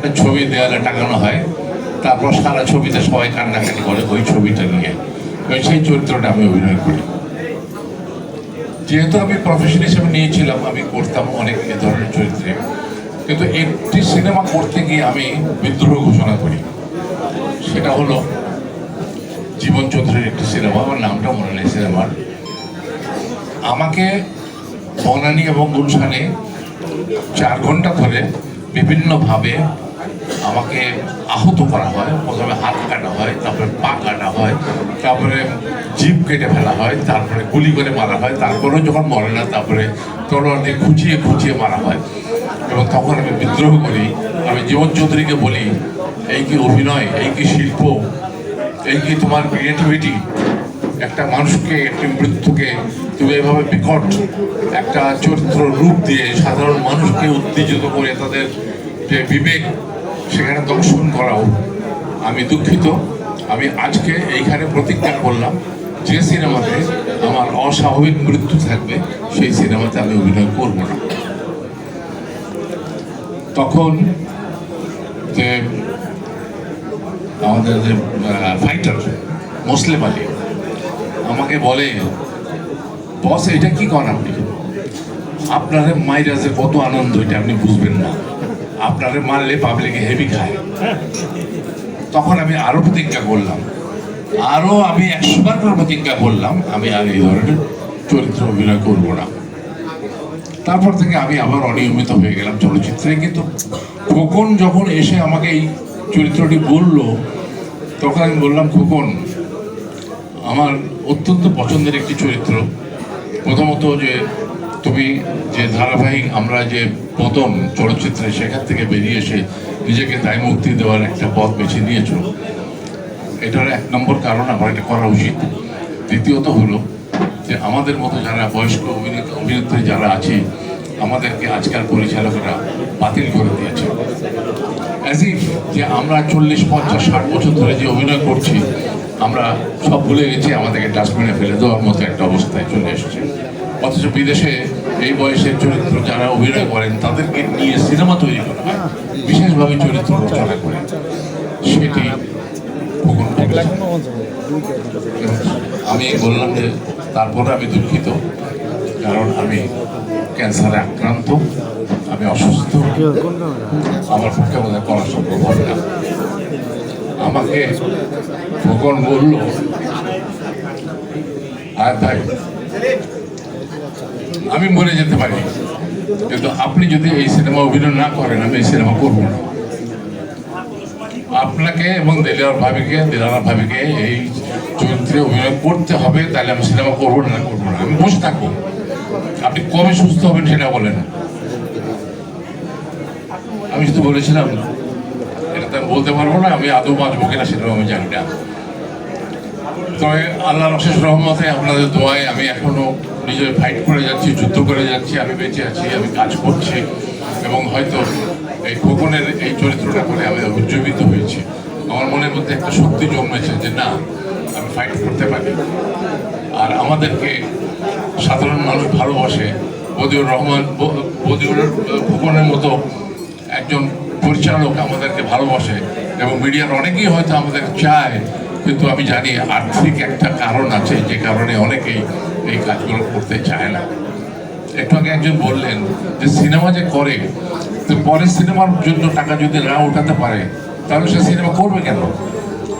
একটা ছবি দেওয়ালে টাঙানো হয়, তারপর সারা ছবিতে সবাই কান্নাকাটি করে ওই ছবিটা নিয়ে। ওই সেই চরিত্রটা আমি অভিনয় করি। যেহেতু আমি প্রফেশন হিসেবে নিয়েছিলাম, আমি করতাম অনেক এ ধরনের চরিত্রে। কিন্তু একটি সিনেমা করতে গিয়ে আমি বিদ্রোহ ঘোষণা করি। সেটা হলো জীবন চৌধুরীর একটি সিনেমা, আমার নামটা মনে নেই সিনেমার। আমাকে বনানী এবং গুলশানে চার ঘণ্টা ধরে বিভিন্নভাবে আমাকে আহত করা হয়, প্রথমে হাত কাটা হয়, তারপরে পা কাটা হয়, তারপরে জিভ কেটে ফেলা হয়, তারপরে গুলি করে মারা হয়, তারপরেও যখন মরে না, তারপরে তলোয়ার দিয়ে খুঁচিয়ে খুঁচিয়ে মারা হয়। এবং তখন আমি বিদ্রোহ করি। আমি জীবন চৌধুরীকে বলি, এই কি অভিনয়? এই কি শিল্প? এই কি তোমার ক্রিয়েটিভিটি একটা মানুষকে, একটি মৃত্যুকে তুমি এভাবে বিকট একটা চরিত্র রূপ দিয়ে সাধারণ মানুষকে উত্তেজিত করে তাদের যে বিবেক, সেখানে দংশন করাও। আমি দুঃখিত। আমি আজকে এইখানে প্রতিজ্ঞা করলাম, যে সিনেমাতে আমার অস্বাভাবিক মৃত্যু থাকবে, সেই সিনেমাতে আমি অভিনয় করব না। তখন যে আমাদের যে ফাইটার মুসলিম আলী, আমাকে বলে, বস, এটা কি করেন আপনি? আপনারে মাইরা যে কত আনন্দ, এটা আপনি বুঝবেন না। আপনারে মারলে পাবলিকে হেভি খায়। তখন আমি আরও প্রতিজ্ঞা করলাম। আরও আমি একশোবার করে প্রতিজ্ঞা করলাম, আমি আর এই ধরনের চরিত্র অভিনয় করব না। তারপর থেকে আমি আবার অনিয়মিত হয়ে গেলাম চলচ্চিত্রে, কিন্তু খোকন যখন এসে আমাকে এই চরিত্রটি বলল, তখন আমি বললাম, খোকন, আমার অত্যন্ত পছন্দের একটি চরিত্র। প্রথমত যে তুমি যে ধারাবাহিক আমরা যে প্রথম চলচ্চিত্রে সেখান থেকে বেরিয়ে এসে নিজেকে দায় মুক্তি দেওয়ার একটা পথ বেছে নিয়েছো, এটার এক নম্বর কারণ আমার এটা করা উচিত। দ্বিতীয়ত হলো যে আমাদের মতো যারা বয়স্ক অভিনেতা, অভিনেত্রী যারা আছে, আমাদেরকে আজকাল পরিচালকরা বাতিল করে দিয়েছে। অ্যাজ ইফ যে আমরা চল্লিশ, পঞ্চাশ, ষাট বছর ধরে যে অভিনয় করছি, আমরা সব ভুলে গেছি, আমাদেরকে ডাস্টবিনে ফেলে দেওয়ার মতো একটা অবস্থায় চলে এসেছে। অথচ বিদেশে এই বয়সের চরিত্র যারা অভিনয় করেন, তাদেরকে নিয়ে সিনেমা তৈরি করা হয়, বিশেষভাবে চরিত্র রচনা করে। সেটি। আমি বললাম যে, তারপরে আমি দুঃখিত, কারণ আমি ক্যান্সারে আক্রান্ত, আমি অসুস্থ। আমার পক্ষে বোধহয় করা সম্ভব হবে না। আমাকে খোকন বলল আর ভাই আমি মরে যেতে পারি। কিন্তু আপনি যদি এই সিনেমা অভিনয় না করেন, আমি এই সিনেমা করব না। আপনাকে এবং দিলার ভাবিকে দিলারা ভাবিকে এই চরিত্রে অভিনয় করতে হবে, তাহলে আমি সিনেমা করব না করব না। আমি বসে থাকব। আপনি কবে সুস্থ হবেন সেটা বলেন আমি শুধু বলেছিলাম, এটা তো আমি বলতে পারব না, আমি আদৌ বাঁচবো কিনা সেটাও আমি জানি না। তবে আল্লাহর অশেষ রহমতে আপনাদের দোয়ায় আমি এখনও নিজে ফাইট করে যাচ্ছি, যুদ্ধ করে যাচ্ছি, আমি বেঁচে আছি, আমি কাজ করছি। এবং হয়তো এই খোকনের এই চরিত্রটা করে আমি উজ্জীবিত হয়েছি। আমার মনের মধ্যে একটা শক্তি জন্মেছে যে না, আমি ফাইট করতে পারি। আর আমাদেরকে সাধারণ মানুষ ভালোবাসে। বদিউর রহমান বদিউর খোকনের মতো একজন পরিচালক আমাদেরকে ভালোবাসে। এবং মিডিয়ার অনেকেই হয়তো আমাদের চায়, কিন্তু আমি জানি আর্থিক একটা কারণ আছে, যে কারণে অনেকেই এই কাজগুলো করতে চায় না। একটু আগে একজন বললেন যে, সিনেমা যে করে, তো পরে সিনেমার জন্য টাকা যদি না উঠাতে পারে, তাহলে সে সিনেমা করবে কেন?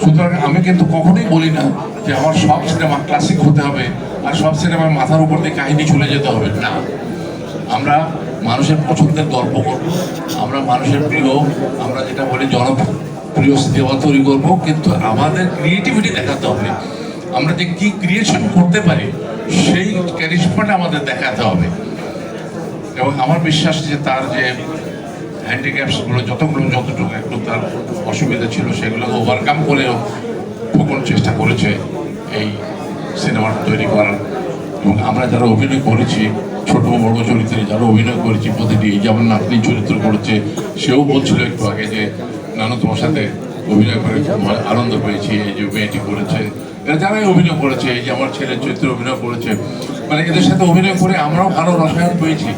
সুতরাং আমি কিন্তু কখনোই বলি না যে, আমার সব সিনেমা ক্লাসিক হতে হবে আর সব সিনেমার মাথার উপর দিয়ে কাহিনী চলে যেতে হবে। না। আমরা মানুষের পছন্দের গল্প করব। আমরা মানুষের প্রিয়, আমরা যেটা বলি জনপ্রিয় সিনেমা তৈরি করব, কিন্তু আমাদের ক্রিয়েটিভিটি দেখাতে হবে। আমরা যে কী ক্রিয়েশন করতে পারি সেই ক্যারিশমাটা আমাদের দেখাতে হবে। এবং আমার বিশ্বাস যে তার যে হ্যান্ডিক্যাপসগুলো যতগুলো, যতটুকু একটু তার অসুবিধা ছিল, সেগুলো ওভারকাম করেও খোকন চেষ্টা করেছে এই সিনেমাটা তৈরি করার। এবং আমরা যারা অভিনয় করেছি, ছোট বড় চরিত্রে যারা অভিনয় করেছি প্রতিটি যেমন নাতনি চরিত্র করেছে, সেও বলছিল একটু আগে যে, নানু, তোমার সাথে অভিনয় করে আনন্দ পেয়েছি, এই যে মেয়েটি করেছে। যারাই অভিনয় করেছে, এই যে আমার ছেলের চরিত্রে অভিনয় করেছে মানে এদের সাথে অভিনয় করে আমরাও ভালো রসায়ন পেয়েছি।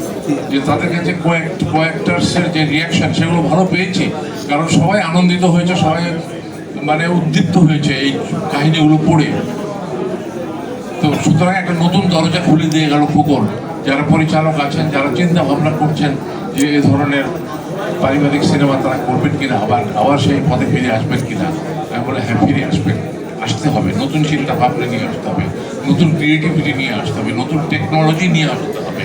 যে তাদের কাছে কয়েক কয়েকটার্সের যে রিয়াকশন সেগুলো ভালো পেয়েছি। কারণ সবাই আনন্দিত হয়েছে, সবাই মানে উদ্দীপ্ত হয়েছে এই কাহিনীগুলো পড়ে। তো সুতরাং একটা নতুন দরজা খুলে দিয়ে গেল ফুকন যারা পরিচালক আছেন, যারা চিন্তা ভাবনা করছেন যে এ ধরনের পারিবারিক সিনেমা তারা করবেন কিনা, আবার আবার সেই পথে ফিরে আসবেন কিনা, আমি বলে হ্যাঁ ফিরে আসবেন। আসতে হবে, নতুন চিন্তা ভাবনা নিয়ে আসতে হবে, নতুন ক্রিয়েটিভিটি নিয়ে আসতে হবে, নতুন টেকনোলজি নিয়ে আসতে হবে।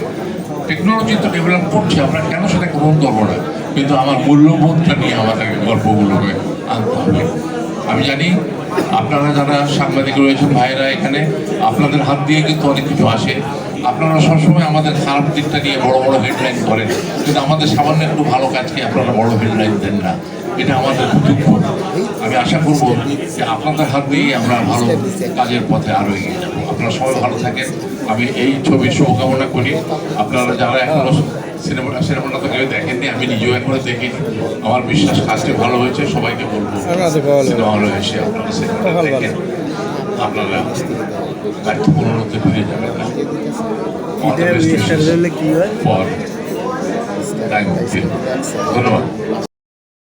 টেকনোলজি তো ডেভেলপ করছে, আমরা কেন সেটা গ্রহণ করব না? কিন্তু আমার মূল্যবোধটা নিয়ে আমাদেরকে গল্পগুলোকে আনতে হবে। আমি জানি আপনারা যারা সাংবাদিক রয়েছেন, ভাইয়েরা এখানে, আপনাদের হাত দিয়ে কিন্তু অনেক কিছু আসে। আপনারা সবসময় আমাদের খারাপ দিকটা নিয়ে বড় বড় হেডলাইন করেন কিন্তু আমাদের সামান্য একটু ভালো কাজকে আপনারা বড় হেডলাইন দেন না। এটা আমাদের দুঃখ। আমি আশা করব যে আপনাদের হাত দিয়েই আমরা ভালো কাজের পথে আরও এগিয়ে যাব। আপনারা সবাই ভালো থাকেন। আমি এই ছবির শুভকামনা করি। আপনারা যারা এখনও সিনেমাটা সিনেমাটা তো কেউ দেখেননি আমি নিজেও এখনও দেখিনি। আমার বিশ্বাস কাজটি ভালো হয়েছে। সবাইকে বলব সিনেমা হলে এসে আপনারা সিনেমাটা দেখেন। আপনারা দায়িত্ব পূর্ণতে ফিরে যাবেন। না All the best হয়? for time. ধন্যবাদ।